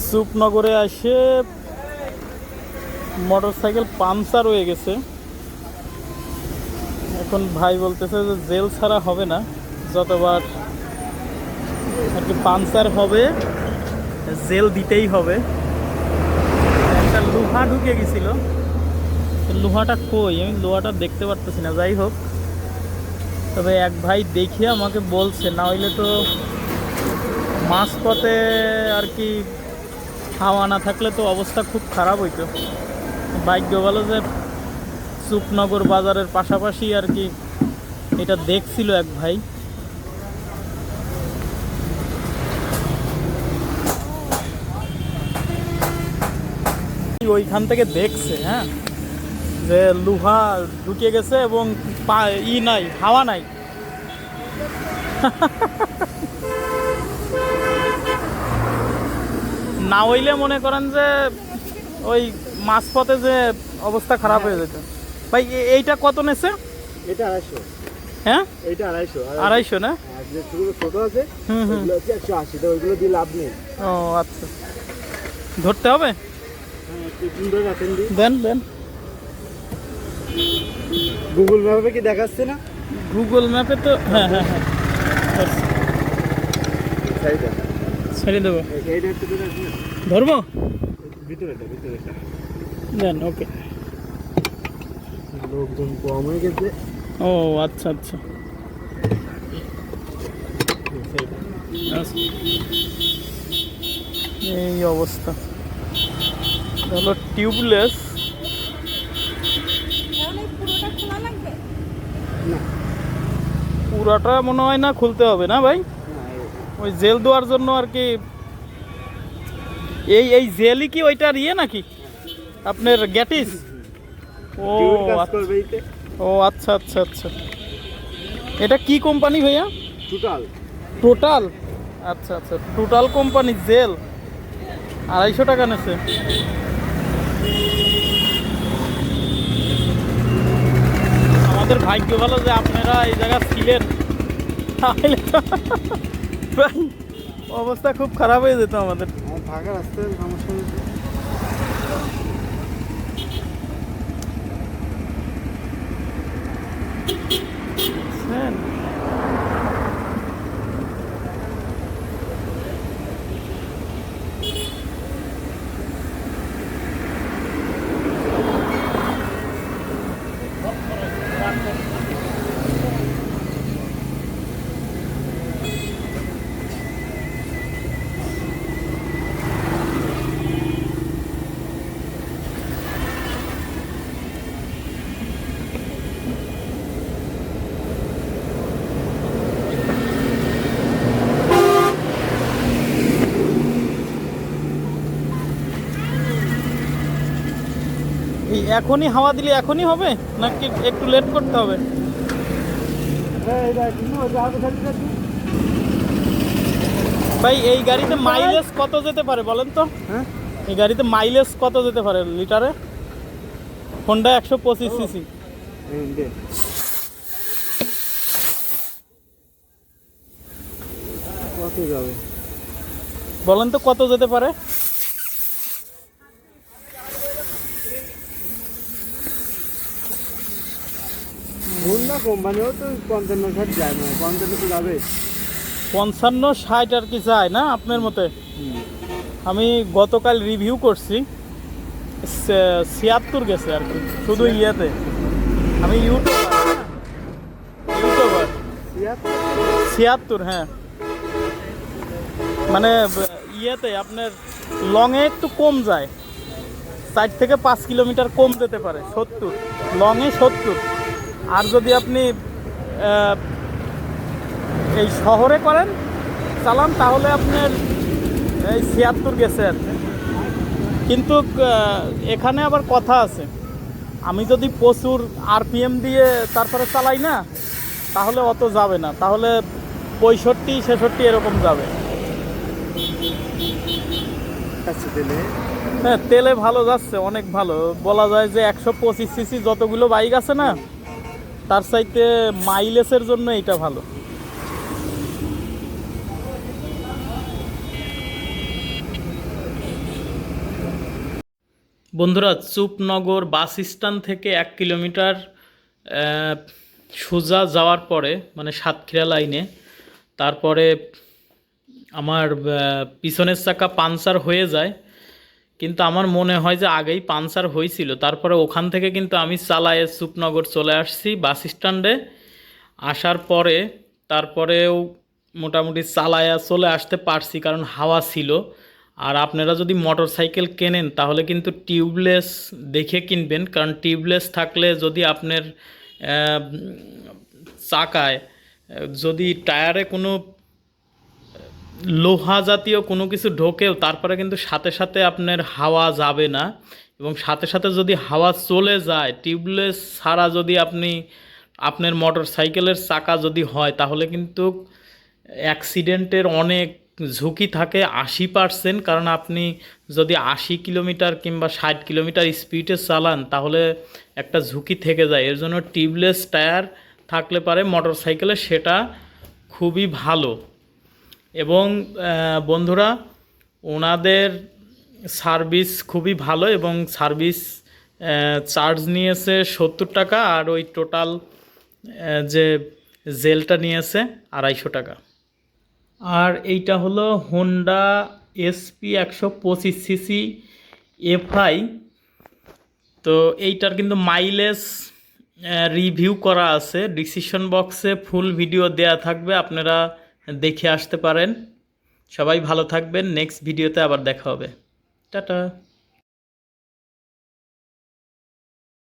সুপনগরে এসে motor cycle puncture হয়ে গেছে। এখন ভাই বলতেছে যে জেল ছাড়া হবে না, যতবার আর কি পাংচার হবে, জেল দিতেই হবে। একটা লোহা ঢুকে গেছিল। লোহাটা কই? আমি লোহাটা দেখতে পারতেছি না, যাই হোক। তবে এক ভাই দেখে আমাকে বলছে, না হইলে তো মাঝপথে আর কি হাওয়া না থাকলে তো অবস্থা খুব খারাপ হইতো। ভাগ্য ভালো যে সুপনগর বাজারের পাশাপাশি আর কি এটা দেখছিল এক ভাই। ওইখান থেকে দেখছে হ্যাঁ? যে লোহা ঢুকে গেছে এবং ই নাই, হাওয়া নাই। না হইলে মনে করেন যে ওই মাঝপথে যে অবস্থা খারাপ হয়ে যেত। ভাই এইটা কত নেছে? এটা আড়াইশো। হ্যাঁ? এইটা আড়াইশো। আড়াইশো না? যেগুলো ছোট আছে হুম হুম। একশো আশি ওইগুলো দিয়ে লাভ নেই। ও আচ্ছা। ধরতে হবে? হ্যাঁ দিন দেন। গুগল ম্যাপে কি দেখাচ্ছে না? গুগল ম্যাপে তো হ্যাঁ হ্যাঁ হ্যাঁ। ছেড়ে দেবো। দেন, ওকে। লোকজন কম হয়ে গেছে ও আচ্ছা আচ্ছা। এই অবস্থা। হলো টিউবলেস পুরোটা মনে হয় না খুলতে হবে না ভাই? ওই জেল দেওয়ার জন্য আর কি এই এই জেলই কি ওইটার ইয়ে নাকি? আপনার গ্যাটিস? ও আচ্ছা। ও আচ্ছা আচ্ছা আচ্ছা। এটা কি কোম্পানি ভাইয়া? টোটাল টোটাল আচ্ছা আচ্ছা টোটাল কোম্পানি জেল। আড়াইশো টাকা নেছে। আমাদের ভাগ্য ভালো যে আপনারা এই জায়গা ছিলেন। তাহলে অবস্থা খুব খারাপ হয়ে যেত আমাদের। ফাঁকা রাস্তায় সমস্যা এখনই হাওয়া দিলে এখনই হবে? নাকি একটু লেট করতে হবে? ভাই এই গাড়িতে মাইলেজ কত যেতে পারে বলেন তো? হ্যাঁ? এই গাড়িতে মাইলেজ কত যেতে পারে লিটারে হোন্ডা একশো পঁচিশ সিসি কত যাবে? বলেন তো কত যেতে পারে? হোন্ডা কোম্পানিও তো পঞ্চান্ন ষাট যায় না পঞ্চান্ন তো যাবে পঞ্চান্ন ষাট আর কি যায় না আপনার মতে? আমি গতকাল রিভিউ করছি ছিয়াত্তর গেছে আর কি শুধু ইয়েতে। আমি ইউটিউবার। ছিয়াত্তর? হ্যাঁ। মানে ইয়েতে আপনার লংয়ে একটু কম যায়। চার থেকে পাঁচ কিলোমিটার কম যেতে পারে সত্তর। লংয়ে সত্তর। আর যদি আপনি এই শহরে করেন চালান তাহলে আপনার এই ছিয়াত্তর গেছে আর। কিন্তু এখানে আবার কথা আছে। আমি যদি প্রচুর আরপিএম দিয়ে তারপরে চালাই না তাহলে অত যাবে না। তাহলে পঁয়ষট্টি ছেষট্টি এরকম যাবে। আচ্ছা হ্যাঁ তেলে ভালো যাচ্ছে অনেক ভালো। বলা যায় যে একশো পঁচিশ সিসি যতগুলো বাইক আছে না তার চাইতে মাইলেজের জন্য এটা ভালো। বন্ধুরা, চুপনগর বাস স্ট্যান্ড থেকে এক কিলোমিটার সোজা যাওয়ার পরে মানে সাতক্ষীরা লাইনে, তারপরে আমার পিছনের চাকা পাঞ্চার হয়ে যায় কিন্তু আমার মনে হয় যে আগেই পাঞ্চার হয়েছিল। তারপরে ওখান থেকে কিন্তু আমি চালায়ে সুপনগর চলে আসছি বাস স্ট্যান্ডে। আসার পরে, তারপরেও মোটামুটি চালায়া চলে আসতে পারছি কারণ হাওয়া ছিল। আর আপনারা যদি মোটর সাইকেল কেনেন, তাহলে কিন্তু টিউবলেস দেখে কিনবেন। কারণ টিউবলেস থাকলে যদি আপনার চাকায়, যদি টায়ারে কোনো লোহা জাতীয় কোনো কিছু ঢোকেও তারপরে কিন্তু সাথে সাথে আপনার হাওয়া যাবে না। এবং সাথে সাথে যদি হাওয়া চলে যায় টিউবলেস ছাড়া যদি আপনি আপনার মোটর সাইকেলের চাকা যদি হয়, তাহলে কিন্তু অ্যাক্সিডেন্টের অনেক ঝুঁকি থাকে আশি পার্সেন্ট কারণ আপনি যদি আশি কিলোমিটার কিংবা ষাট কিলোমিটার স্পিডে চালান, তাহলে একটা ঝুঁকি থেকে যায়। এর জন্য টিউবলেস টায়ার থাকলে পারে মোটর সাইকেলে সেটা খুবই ভালো। এবং বন্ধুরা, ওনাদের সার্ভিস খুবই ভালো এবং সার্ভিস চার্জ নিয়েছে সত্তর টাকা আর ওই টোটাল যে জেলটা নিয়েছে আড়াইশো টাকা। আর এইটা হলো হোন্ডা এসপি একশো পঁচিশ সিসি এফআই তো এইটার কিন্তু মাইলেজ রিভিউ করা আছে। ডিসিশন বক্সে ফুল ভিডিও দেয়া থাকবে। আপনারা দেখে আসতে পারেন। সবাই ভালো থাকবেন। নেক্সট ভিডিওতে আবার দেখা হবে। টাটা।